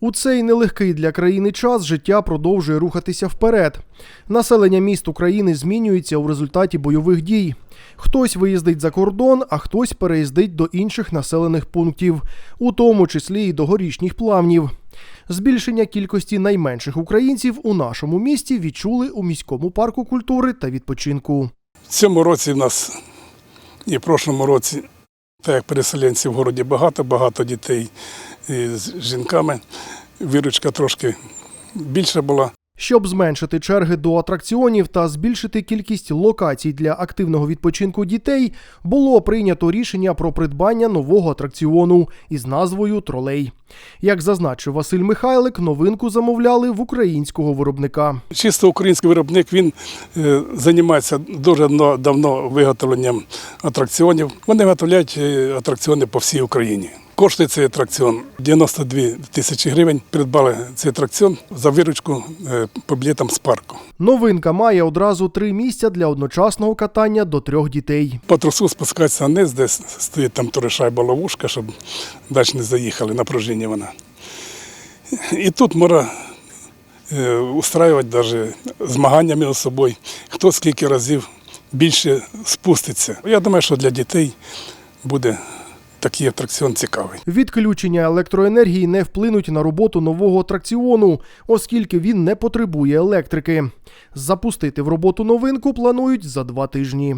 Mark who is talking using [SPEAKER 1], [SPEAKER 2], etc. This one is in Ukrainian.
[SPEAKER 1] У цей нелегкий для країни час життя продовжує рухатися вперед. Населення міст України змінюється у результаті бойових дій. Хтось виїздить за кордон, а хтось переїздить до інших населених пунктів, у тому числі і до горішніх плавнів. Збільшення кількості найменших українців у нашому місті відчули у міському парку культури та відпочинку.
[SPEAKER 2] В цьому році в нас і в прошлому році, так як переселенців в городі багато, багато дітей і з жінками. Віручка трошки більша була.
[SPEAKER 1] Щоб зменшити черги до атракціонів та збільшити кількість локацій для активного відпочинку дітей, було прийнято рішення про придбання нового атракціону із назвою Тролей. Як зазначив Василь Михайлик, новинку замовляли в українського виробника.
[SPEAKER 2] Чисто український виробник він е, займається дуже давно- давно виготовленням атракціонів. Вони виготовляють е, атракціони по всій Україні. Коштує цей атракціон 92 тисячі гривень. Придбали цей атракціон за виручку е, по білетам з парку.
[SPEAKER 1] Новинка має одразу три місця для одночасного катання до трьох дітей.
[SPEAKER 2] По тросу спускатися вниз, де стоїть там шайба ловушка, щоб далі не заїхали на пружині вона. І тут можна е, устраювати навіть змагання між собою, хто скільки разів більше спуститься. Я думаю, що для дітей буде такий атракціон цікавий.
[SPEAKER 1] Відключення електроенергії не вплинуть на роботу нового атракціону, оскільки він не потребує електрики. Запустити в роботу новинку планують за два тижні.